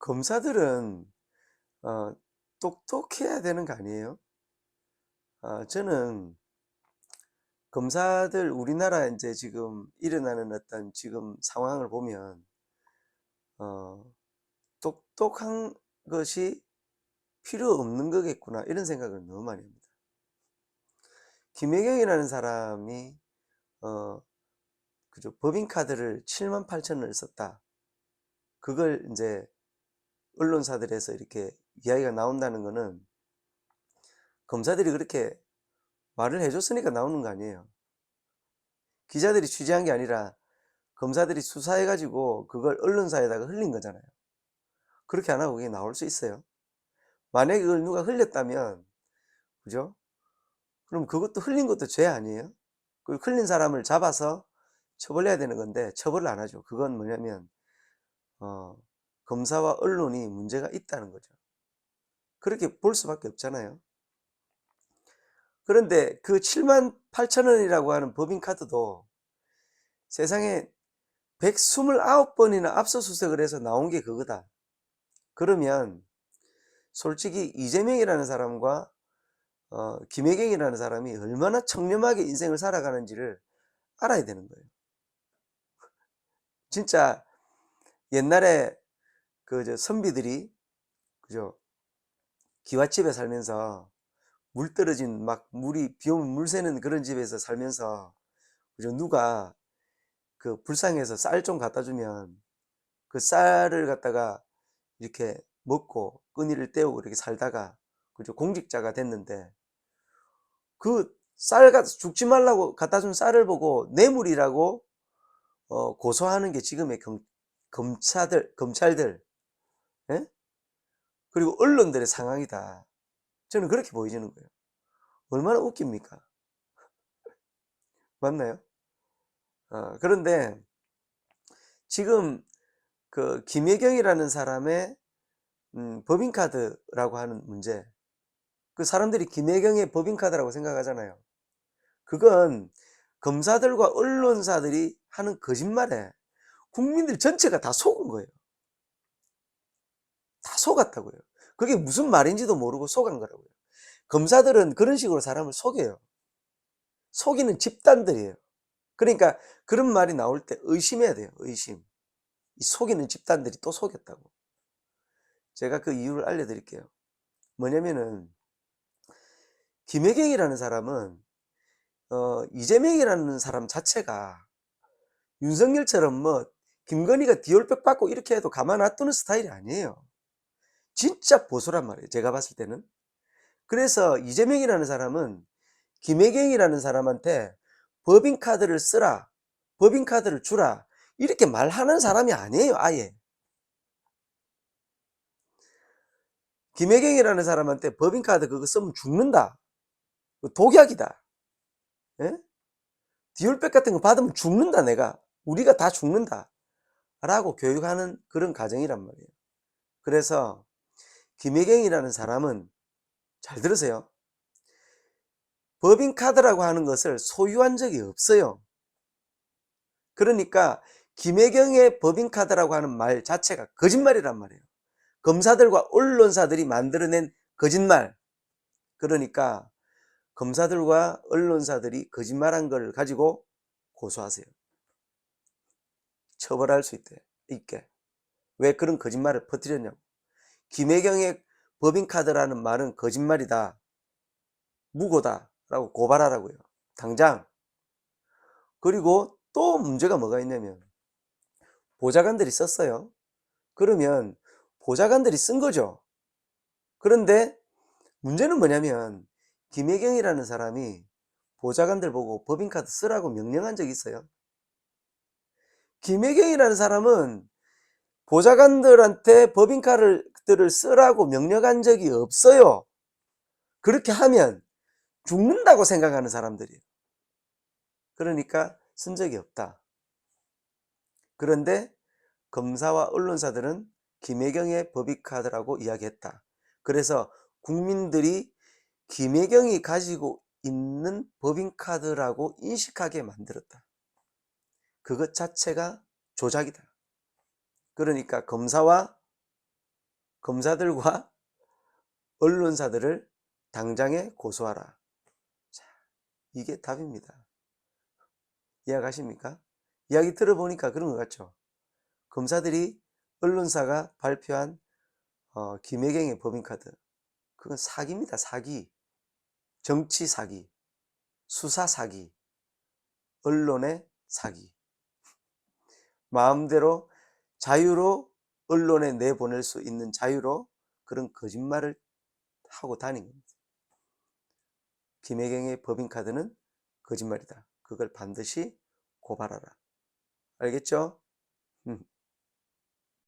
검사들은 어, 똑똑해야 되는 거 아니에요? 어, 저는 검사들 우리나라 이제 지금 일어나는 어떤 지금 상황을 보면 어, 똑똑한 것이 필요 없는 거겠구나 이런 생각을 너무 많이 합니다. 김혜경이라는 사람이 어, 그죠 법인카드를 7만 8천을 썼다. 그걸 이제 언론사들에서 이렇게 이야기가 나온다는 거는 검사들이 그렇게 말을 해줬으니까 나오는 거 아니에요. 기자들이 취재한 게 아니라 검사들이 수사해가지고 그걸 언론사에다가 흘린 거잖아요. 그렇게 안 하고 그게 나올 수 있어요. 만약에 그걸 누가 흘렸다면, 그죠? 그럼 그것도 흘린 것도 죄 아니에요? 그 흘린 사람을 잡아서 처벌해야 되는 건데 처벌을 안 하죠. 그건 뭐냐면, 어, 검사와 언론이 문제가 있다는 거죠. 그렇게 볼 수밖에 없잖아요. 그런데 그 7만 8천 원이라고 하는 법인카드도 세상에 129번이나 압수수색을 해서 나온 게 그거다. 그러면 솔직히 이재명이라는 사람과 어, 김혜경이라는 사람이 얼마나 청렴하게 인생을 살아가는지를 알아야 되는 거예요. 진짜 옛날에 그 저 선비들이 그죠? 기와집에 살면서 물 떨어진 막 물이 비 오면 물 새는 그런 집에서 살면서 그죠? 누가 그 불쌍해서 쌀 좀 갖다 주면 그 쌀을 갖다가 이렇게 먹고 끈이를 떼우고 이렇게 살다가 그죠? 공직자가 됐는데 그쌀 죽지 말라고 갖다 준 쌀을 보고 뇌물이라고 어, 고소하는 게 지금의 검, 검사들 검찰들 예? 그리고 언론들의 상황이다. 저는 그렇게 보여지는 거예요. 얼마나 웃깁니까? 맞나요? 어, 그런데 지금 그 김혜경이라는 사람의 음, 법인카드라고 하는 문제 그 사람들이 김혜경의 법인카드라고 생각하잖아요. 그건 검사들과 언론사들이 하는 거짓말에 국민들 전체가 다 속은 거예요. 다 속았다고요. 그게 무슨 말인지도 모르고 속은 거라고요. 검사들은 그런 식으로 사람을 속여요. 속이는 집단들이에요. 그러니까 그런 말이 나올 때 의심해야 돼요. 의심. 이 속이는 집단들이 또 속였다고. 제가 그 이유를 알려드릴게요. 뭐냐면은 김혜경이라는 사람은 어, 이재명이라는 사람 자체가 윤석열처럼 뭐 김건희가 디올백 받고 이렇게 해도 가만 놔두는 스타일이 아니에요. 진짜 보수란 말이에요. 제가 봤을 때는. 그래서 이재명이라는 사람은 김혜경이라는 사람한테 법인카드를 쓰라. 법인카드를 주라. 이렇게 말하는 사람이 아니에요. 아예. 김혜경이라는 사람한테 법인카드 그거 쓰면 죽는다. 독약이다. 예? 디올백 같은 거 받으면 죽는다 내가. 우리가 다 죽는다. 라고 교육하는 그런 가정이란 말이에요. 그래서 김혜경이라는 사람은 잘 들으세요. 법인카드라고 하는 것을 소유한 적이 없어요. 그러니까 김혜경의 법인카드라고 하는 말 자체가 거짓말이란 말이에요. 검사들과 언론사들이 만들어낸 거짓말. 그러니까 검사들과 언론사들이 거짓말한 걸 가지고 고소하세요. 처벌할 수 있대, 있게. 왜 그런 거짓말을 퍼뜨렸냐고. 김혜경의 법인카드라는 말은 거짓말이다. 무고다. 라고 고발하라고요. 당장. 그리고 또 문제가 뭐가 있냐면 보좌관들이 썼어요. 그러면 보좌관들이 쓴 거죠. 그런데 문제는 뭐냐면 김혜경이라는 사람이 보좌관들 보고 법인카드 쓰라고 명령한 적이 있어요. 김혜경이라는 사람은 보좌관들한테 법인카드를 쓰라고 명령한 적이 없어요. 그렇게 하면 죽는다고 생각하는 사람들이에요. 그러니까 쓴 적이 없다. 그런데 검사와 언론사들은 김혜경의 법익카드라고 이야기했다. 그래서 국민들이 김혜경이 가지고 있는 법인카드라고 인식하게 만들었다. 그것 자체가 조작이다. 그러니까 검사와 검사들과 언론사들을 당장에 고소하라. 자, 이게 답입니다. 이해가십니까? 이야기 들어보니까 그런 것 같죠? 검사들이 언론사가 발표한 어, 김혜경의 법인카드 그건 사기입니다. 사기. 정치 사기. 수사 사기. 언론의 사기. 마음대로 자유로 언론에 내보낼 수 있는 자유로 그런 거짓말을 하고 다닌 겁니다. 김혜경의 법인카드는 거짓말이다. 그걸 반드시 고발하라. 알겠죠?